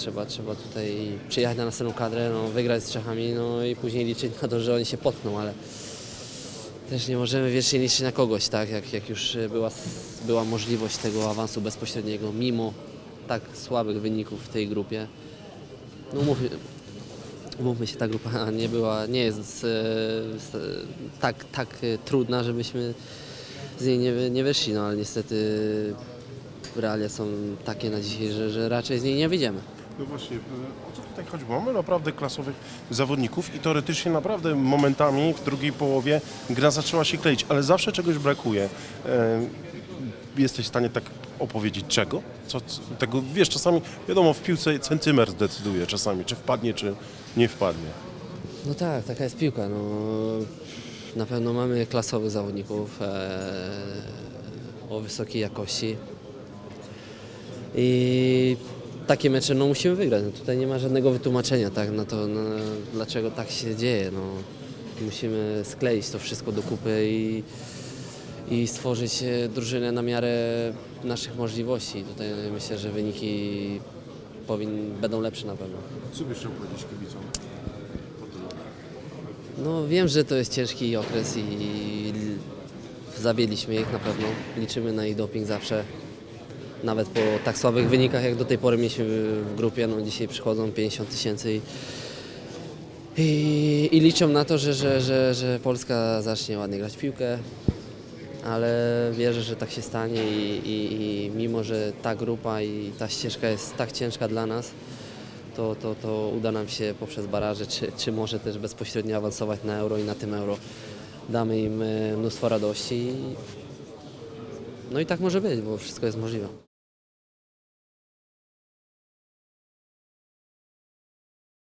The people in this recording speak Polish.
trzeba, trzeba tutaj przyjechać na następną kadrę, no, wygrać z Czechami, no i później liczyć na to, że oni się potkną, ale też nie możemy wiecznie liczyć na kogoś, tak, jak, jak już była, była możliwość tego awansu bezpośredniego, mimo tak słabych wyników w tej grupie. No mówmy, mówmy się, ta grupa nie była, nie jest e, tak, tak trudna, żebyśmy z niej nie, nie wyszli, no ale niestety realia są takie na dzisiaj, że, że raczej z niej nie wyjdziemy. No właśnie, e, o co tutaj chodzi? Mamy naprawdę klasowych zawodników i teoretycznie naprawdę momentami w drugiej połowie gra zaczęła się kleić, ale zawsze czegoś brakuje. E, Jesteś w stanie tak opowiedzieć czego? Co, tego, wiesz, czasami, wiadomo, w piłce centymetr decyduje czasami, czy wpadnie, czy nie wpadnie. No tak, taka jest piłka. No, na pewno mamy klasowych zawodników e, o wysokiej jakości. I takie mecze no, musimy wygrać. No, tutaj nie ma żadnego wytłumaczenia tak, na to, no, dlaczego tak się dzieje. No, musimy skleić to wszystko do kupy i, i stworzyć e, drużynę na miarę naszych możliwości. Tutaj myślę, że wyniki powin, będą lepsze na pewno. Co byś chciał powiedzieć kibicom? No wiem, że to jest ciężki okres i zawiedliśmy ich na pewno. Liczymy na ich doping zawsze. Nawet po tak słabych wynikach, jak do tej pory mieliśmy w grupie, no dzisiaj przychodzą 50 tysięcy i, i, i liczą na to, że, że, że, że Polska zacznie ładnie grać w piłkę. Ale wierzę, że tak się stanie i, i, i mimo, że ta grupa i ta ścieżka jest tak ciężka dla nas, to, to, to uda nam się poprzez baraże, czy, czy może też bezpośrednio awansować na euro i na tym euro damy im e, mnóstwo radości. No i tak może być, bo wszystko jest możliwe.